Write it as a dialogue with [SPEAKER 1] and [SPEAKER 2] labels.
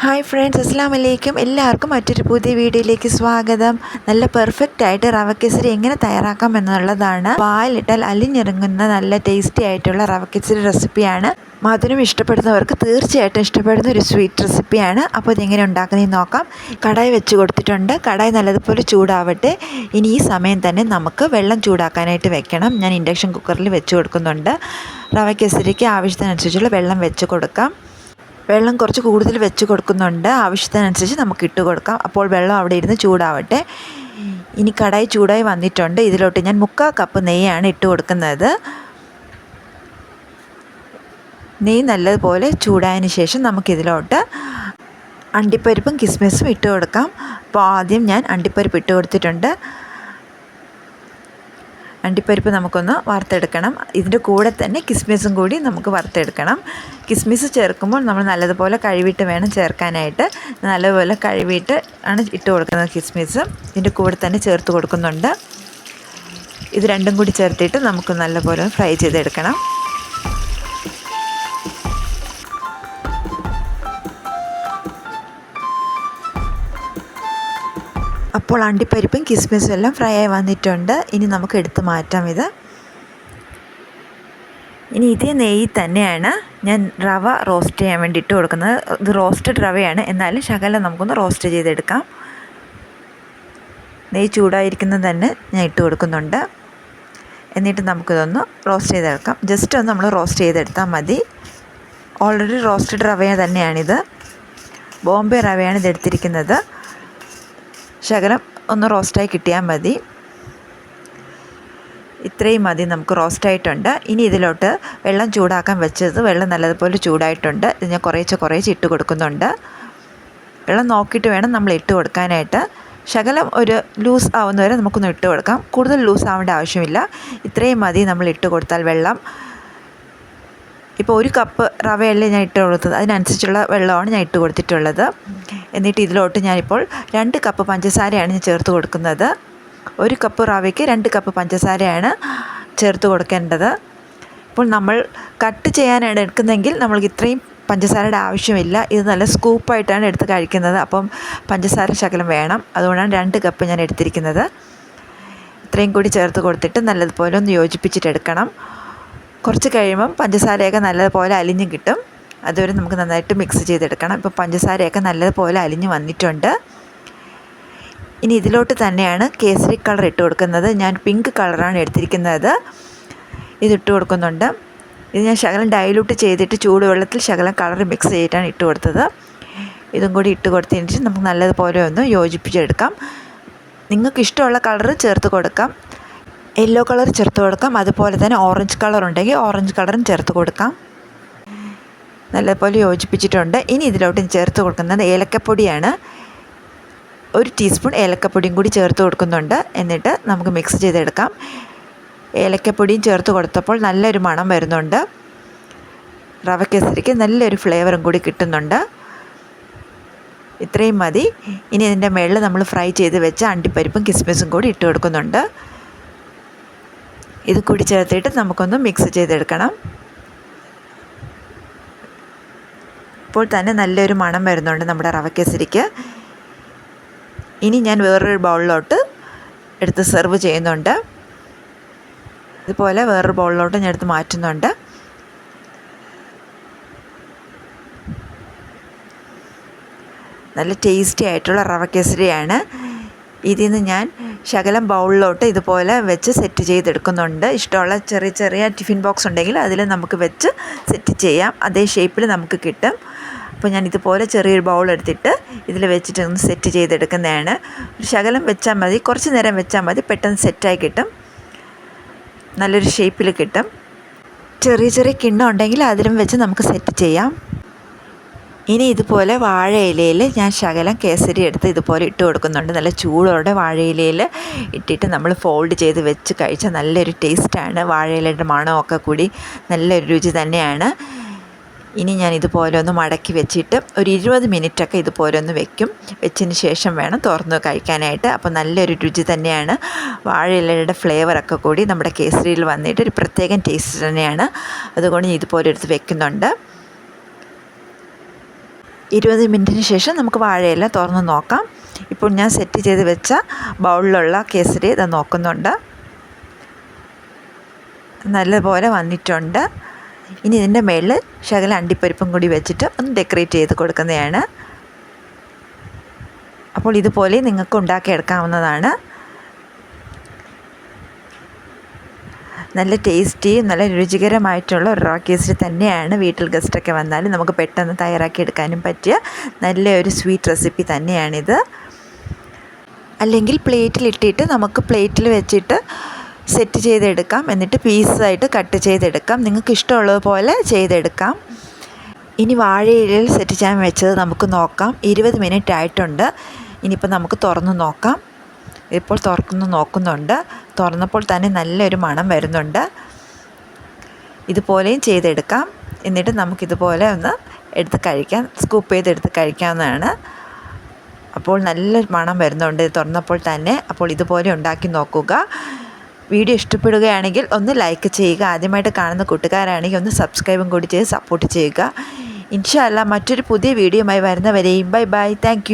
[SPEAKER 1] Hi friends അസ്സാം വലൈക്കും എല്ലാവർക്കും മറ്റൊരു പുതിയ വീഡിയോയിലേക്ക് സ്വാഗതം. നല്ല പെർഫെക്റ്റ് ആയിട്ട് റവ എങ്ങനെ തയ്യാറാക്കാം എന്നുള്ളതാണ്. പാലിട്ടാൽ അലിഞ്ഞിറങ്ങുന്ന നല്ല ടേസ്റ്റി ആയിട്ടുള്ള റവ റെസിപ്പിയാണ് മധുരം ഇഷ്ടപ്പെടുന്നവർക്ക് തീർച്ചയായിട്ടും ഇഷ്ടപ്പെടുന്ന ഒരു സ്വീറ്റ് റെസിപ്പിയാണ് അപ്പോൾ ഇതെങ്ങനെ ഉണ്ടാക്കുന്നതെന്ന് നോക്കാം. കടായി വെച്ച് കൊടുത്തിട്ടുണ്ട്. കടായി നല്ലതുപോലെ ചൂടാവട്ടെ. ഇനി ഈ സമയം തന്നെ നമുക്ക് വെള്ളം ചൂടാക്കാനായിട്ട് വെക്കണം. ഞാൻ ഇൻഡക്ഷൻ കുക്കറിൽ വെച്ച് കൊടുക്കുന്നുണ്ട്. റവ ആവശ്യത്തിനനുസരിച്ചുള്ള വെള്ളം വെച്ച് കൊടുക്കാം. വെള്ളം കുറച്ച് കൂടുതൽ വെച്ച് കൊടുക്കുന്നുണ്ട്. ആവശ്യത്തിനനുസരിച്ച് നമുക്ക് ഇട്ട് കൊടുക്കാം. അപ്പോൾ വെള്ളം അവിടെ ഇരുന്ന് ചൂടാവട്ടെ. ഇനി കടായി ചൂടായി വന്നിട്ടുണ്ട്. ഇതിലോട്ട് ഞാൻ മുക്കാൽ കപ്പ് നെയ്യാണ് ഇട്ട് കൊടുക്കുന്നത്. നെയ്യ് നല്ലതുപോലെ ചൂടായതിന് ശേഷം നമുക്കിതിലോട്ട് അണ്ടിപ്പരിപ്പും കിസ്മിസും ഇട്ട് കൊടുക്കാം. അപ്പോൾ ആദ്യം ഞാൻ അണ്ടിപ്പരിപ്പ് ഇട്ട് കൊടുത്തിട്ടുണ്ട്. അണ്ടിപ്പരിപ്പ് നമുക്കൊന്ന് വറുത്തെടുക്കണം. ഇതിന്റെ കൂടെ തന്നെ കിസ്മിസും കൂടി നമുക്ക് വറുത്തെടുക്കണം. കിസ്മിസ് ചേർക്കുമ്പോൾ നമ്മൾ നല്ലതുപോലെ കഴുകിയിട്ട് വേണം ചേർക്കാനായിട്ട്. നല്ലതുപോലെ കഴുകിയിട്ട് ആണ് ഇട്ട് കൊടുക്കുന്നത് കിസ്മിസ്. ഇതിന്റെ കൂടെ തന്നെ ചേർത്ത് കൊടുക്കുന്നുണ്ട്. ഇത് രണ്ടും കൂടി ചേർത്തിട്ട് നമുക്ക് നല്ലപോലെ ഫ്രൈ ചെയ്തെടുക്കണം. അപ്പോൾ അണ്ടിപ്പരിപ്പും കിസ്മിസും എല്ലാം ഫ്രൈ ആയി വന്നിട്ടുണ്ട്. ഇനി നമുക്ക് എടുത്ത് മാറ്റാം ഇത്. ഇനി ഇതേ നെയ്യ് തന്നെയാണ് ഞാൻ റവ റോസ്റ്റ് ചെയ്യാൻ വേണ്ടി ഇട്ട് കൊടുക്കുന്നത്. ഇത് റോസ്റ്റഡ് റവയാണ്. എന്നാലും ശകലം നമുക്കൊന്ന് റോസ്റ്റ് ചെയ്തെടുക്കാം. നെയ്യ് ചൂടായിരിക്കുന്നത് തന്നെ ഞാൻ ഇട്ട് കൊടുക്കുന്നുണ്ട്. എന്നിട്ട് നമുക്കിതൊന്ന് റോസ്റ്റ് ചെയ്തെടുക്കാം. ജസ്റ്റ് ഒന്ന് നമ്മൾ റോസ്റ്റ് ചെയ്തെടുത്താൽ മതി. ഓൾറെഡി റോസ്റ്റഡ് റവ തന്നെയാണിത്. ബോംബെ റവയാണ് ഇത് എടുത്തിരിക്കുന്നത്. ശകലം ഒന്ന് റോസ്റ്റായി കിട്ടിയാൽ മതി. ഇത്രയും മതി നമുക്ക് റോസ്റ്റായിട്ടുണ്ട്. ഇനി ഇതിലോട്ട് വെള്ളം ചൂടാക്കാൻ വെച്ചത് വെള്ളം നല്ലതുപോലെ ചൂടായിട്ടുണ്ട്. ഇത് ഞാൻ കുറേശ്ശെ കുറേശ്ശെ ഇട്ട് കൊടുക്കുന്നുണ്ട്. വെള്ളം നോക്കിയിട്ട് വേണം നമ്മൾ ഇട്ട് കൊടുക്കാനായിട്ട്. ശകലം ഒരു ലൂസ് ആവുന്നവരെ നമുക്കൊന്ന് ഇട്ട് കൊടുക്കാം. കൂടുതൽ ലൂസ് ആവേണ്ട ആവശ്യമില്ല. ഇത്രയും മതി നമ്മൾ ഇട്ട് കൊടുത്താൽ വെള്ളം. ഇപ്പോൾ ഒരു കപ്പ് റവയല്ലേ ഞാൻ ഇട്ട് കൊടുത്തത്. അതിനനുസരിച്ചുള്ള വെള്ളമാണ് ഞാൻ ഇട്ട് കൊടുത്തിട്ടുള്ളത്. എന്നിട്ട് ഇതിലോട്ട് ഞാനിപ്പോൾ രണ്ട് കപ്പ് പഞ്ചസാരയാണ് ഞാൻ ചേർത്ത് കൊടുക്കുന്നത്. ഒരു കപ്പ് റവയ്ക്ക് രണ്ട് കപ്പ് പഞ്ചസാരയാണ് ചേർത്ത് കൊടുക്കേണ്ടത്. ഇപ്പോൾ നമ്മൾ കട്ട് ചെയ്യാനാണ് എടുക്കുന്നതെങ്കിൽ നമ്മൾക്ക് ഇത്രയും പഞ്ചസാരയുടെ ആവശ്യമില്ല. ഇത് നല്ല സ്കൂപ്പായിട്ടാണ് എടുത്ത് കഴിക്കുന്നത്. അപ്പം പഞ്ചസാര ശകലം വേണം. അതുകൊണ്ടാണ് രണ്ട് കപ്പ് ഞാൻ എടുത്തിരിക്കുന്നത്. ഇത്രയും കൂടി ചേർത്ത് കൊടുത്തിട്ട് നല്ലതുപോലെ ഒന്ന് യോജിപ്പിച്ചിട്ടെടുക്കണം കുറച്ച് കഴിയുമ്പം പഞ്ചസാരയൊക്കെ നല്ലതുപോലെ അലിഞ്ഞ് കിട്ടും. അതുവരെ നമുക്ക് നന്നായിട്ട് മിക്സ് ചെയ്തെടുക്കണം. ഇപ്പോൾ പഞ്ചസാരയൊക്കെ നല്ലതുപോലെ അലിഞ്ഞ് വന്നിട്ടുണ്ട്. ഇനി ഇതിലോട്ട് തന്നെയാണ് കേസരി കളർ ഇട്ട് കൊടുക്കുന്നത്. ഞാൻ പിങ്ക് കളറാണ് എടുത്തിരിക്കുന്നത്. ഇതിട്ട് കൊടുക്കുന്നുണ്ട്. ഇത് ഞാൻ ശകലം ഡൈലൂട്ട് ചെയ്തിട്ട് ചൂടുവെള്ളത്തിൽ ശകലം കളർ മിക്സ് ചെയ്തിട്ടാണ് ഇട്ട് കൊടുത്തത്. ഇതും കൂടി ഇട്ട് കൊടുത്തതിന് നമുക്ക് നല്ലതുപോലെ ഒന്ന് യോജിപ്പിച്ചെടുക്കാം. നിങ്ങൾക്ക് ഇഷ്ടമുള്ള കളർ ചേർത്ത് കൊടുക്കാം. യെല്ലോ കളർ ചേർത്ത് കൊടുക്കാം. അതുപോലെ തന്നെ ഓറഞ്ച് കളർ ഉണ്ടെങ്കിൽ ഓറഞ്ച് കളറും ചേർത്ത് കൊടുക്കാം. നല്ലപോലെ യോജിപ്പിച്ചിട്ടുണ്ട്. ഇനി ഇതിലോട്ട് ചേർത്ത് കൊടുക്കുന്നത് ഏലക്കപ്പൊടിയാണ്. ഒരു ടീസ്പൂൺ ഏലക്കപ്പൊടിയും കൂടി ചേർത്ത് കൊടുക്കുന്നുണ്ട്. എന്നിട്ട് നമുക്ക് മിക്സ് ചെയ്തെടുക്കാം. ഏലക്കപ്പൊടിയും ചേർത്ത് കൊടുത്തപ്പോൾ നല്ലൊരു മണം വരുന്നുണ്ട്. റവ കേസരിക്ക് നല്ലൊരു ഫ്ലേവറും കൂടി കിട്ടുന്നുണ്ട്. ഇത്രയും മതി. ഇനി ഇതിന്റെ മുകളിൽ നമ്മൾ ഫ്രൈ ചെയ്ത് വെച്ച അണ്ടിപ്പരിപ്പും കിസ്മിസും കൂടി ഇട്ട് കൊടുക്കുന്നുണ്ട്. ഇത് കൂടി ചേർത്തിട്ട് നമുക്കൊന്ന് മിക്സ് ചെയ്തെടുക്കണം. ഇപ്പോൾ തന്നെ നല്ലൊരു മണം വരുന്നുണ്ട് നമ്മുടെ റവക്കേസരിക്ക്. ഇനി ഞാൻ വേറൊരു ബൗളിലോട്ട് എടുത്ത് സെർവ് ചെയ്യുന്നുണ്ട്. ഇതുപോലെ വേറൊരു ബൗളിലോട്ട് ഞാൻ എടുത്ത് മാറ്റുന്നുണ്ട്. നല്ല ടേസ്റ്റി ആയിട്ടുള്ള റവ ഇതിൽ നിന്ന് ഞാൻ ശകലം ബൗളിലോട്ട് ഇതുപോലെ വെച്ച് സെറ്റ് ചെയ്തെടുക്കുന്നുണ്ട്. ഇഷ്ടമുള്ള ചെറിയ ചെറിയ ടിഫിൻ ബോക്സ് ഉണ്ടെങ്കിൽ അതിൽ നമുക്ക് വെച്ച് സെറ്റ് ചെയ്യാം. അതേ ഷേപ്പിൽ നമുക്ക് കിട്ടും. അപ്പോൾ ഞാൻ ഇതുപോലെ ചെറിയൊരു ബൗൾ എടുത്തിട്ട് ഇതിൽ വെച്ചിട്ട് ഒന്ന് സെറ്റ് ചെയ്തെടുക്കുന്നതാണ്. ഒരു ശകലം വെച്ചാൽ മതി കുറച്ച് നേരം വെച്ചാൽ മതി പെട്ടെന്ന് സെറ്റായി കിട്ടും. നല്ലൊരു ഷേപ്പിൽ കിട്ടും. ചെറിയ ചെറിയ കിണ്ണം ഉണ്ടെങ്കിൽ അതിലും വെച്ച് നമുക്ക് സെറ്റ് ചെയ്യാം. ഇനി ഇതുപോലെ വാഴയിലയിൽ ഞാൻ ശകലം കേസരി എടുത്ത് ഇതുപോലെ ഇട്ട് കൊടുക്കുന്നുണ്ട്. നല്ല ചൂടോടെ വാഴയിലയിൽ ഇട്ടിട്ട് നമ്മൾ ഫോൾഡ് ചെയ്ത് വെച്ച് കഴിച്ചാൽ നല്ലൊരു ടേസ്റ്റാണ് വാഴയിലയുടെ മണമൊക്കെ കൂടി നല്ലൊരു രുചി തന്നെയാണ്. ഇനി ഞാൻ ഇതുപോലെ ഒന്ന് മടക്കി വെച്ചിട്ട് ഒരു ഇരുപത് മിനിറ്റൊക്കെ ഇതുപോലെ ഒന്ന് വെക്കും. വെച്ചതിന് ശേഷം വേണം തുറന്ന് കഴിക്കാനായിട്ട്. അപ്പോൾ നല്ലൊരു രുചി തന്നെയാണ്. വാഴയിലയുടെ ഫ്ലേവറൊക്കെ കൂടി നമ്മുടെ കേസരിയിൽ വന്നിട്ട് ഒരു പ്രത്യേകം ടേസ്റ്റ് തന്നെയാണ്. അതുകൊണ്ട് ഞാൻ ഇതുപോലെ എടുത്ത് വെക്കുന്നുണ്ട്. ഇരുപത് മിനിറ്റിന് ശേഷം നമുക്ക് വാഴയില തുറന്ന് നോക്കാം. ഇപ്പോൾ ഞാൻ സെറ്റ് ചെയ്ത് വെച്ച ബൗളിലുള്ള കേസരി ഇത് നോക്കുന്നുണ്ട്. നല്ലപോലെ വന്നിട്ടുണ്ട്. ഇനി ഇതിന്റെ മേളിൽ ശകല അണ്ടിപ്പരിപ്പും കൂടി വെച്ചിട്ട് ഒന്ന് ഡെക്കറേറ്റ് ചെയ്ത് കൊടുക്കുന്നതാണ്. അപ്പോൾ ഇതുപോലെ നിങ്ങൾക്ക് ഉണ്ടാക്കിയെടുക്കാവുന്നതാണ് നല്ല ടേസ്റ്റിയും നല്ല രുചികരമായിട്ടുള്ള ഒരു റോ തന്നെയാണ് വീട്ടിൽ ഗസ്റ്റൊക്കെ വന്നാൽ നമുക്ക് പെട്ടെന്ന് തയ്യാറാക്കി എടുക്കാനും പറ്റിയ നല്ലൊരു സ്വീറ്റ് റെസിപ്പി തന്നെയാണിത്. അല്ലെങ്കിൽ പ്ലേറ്റിലിട്ടിട്ട് നമുക്ക് പ്ലേറ്റിൽ വെച്ചിട്ട് സെറ്റ് ചെയ്തെടുക്കാം. എന്നിട്ട് പീസായിട്ട് കട്ട് ചെയ്തെടുക്കാം. നിങ്ങൾക്ക് ഇഷ്ടമുള്ളതുപോലെ ചെയ്തെടുക്കാം. ഇനി വാഴയിലയിൽ സെറ്റ് ചെയ്യാൻ വെച്ചത് നമുക്ക് നോക്കാം. ഇരുപത് മിനിറ്റ് ആയിട്ടുണ്ട്. ഇനിയിപ്പോൾ നമുക്ക് തുറന്ന് നോക്കാം. ഇപ്പോൾ തുറക്കുന്നു നോക്കുന്നുണ്ട്. തുറന്നപ്പോൾ തന്നെ നല്ലൊരു മണം വരുന്നുണ്ട്. ഇതുപോലെയും ചെയ്തെടുക്കാം. എന്നിട്ട് നമുക്കിതുപോലെ ഒന്ന് എടുത്ത് കഴിക്കാം. സ്കൂപ്പ് ചെയ്തെടുത്ത് കഴിക്കാവുന്നതാണ്. അപ്പോൾ നല്ല മണം വരുന്നുണ്ട്. തുറന്നപ്പോൾ തന്നെ. അപ്പോൾ ഇതുപോലെ ഉണ്ടാക്കി നോക്കുക. വീഡിയോ ഇഷ്ടപ്പെടുകയാണെങ്കിൽ ഒന്ന് ലൈക്ക് ചെയ്യുക. ആദ്യമായിട്ട് കാണുന്ന കൂട്ടുകാരാണെങ്കിൽ ഒന്ന് സബ്സ്ക്രൈബും കൂടി ചെയ്ത് സപ്പോർട്ട് ചെയ്യുക. ഇൻഷാല്ല മറ്റൊരു പുതിയ വീഡിയോയുമായി വരുന്നവരെയും ബൈ ബൈ താങ്ക്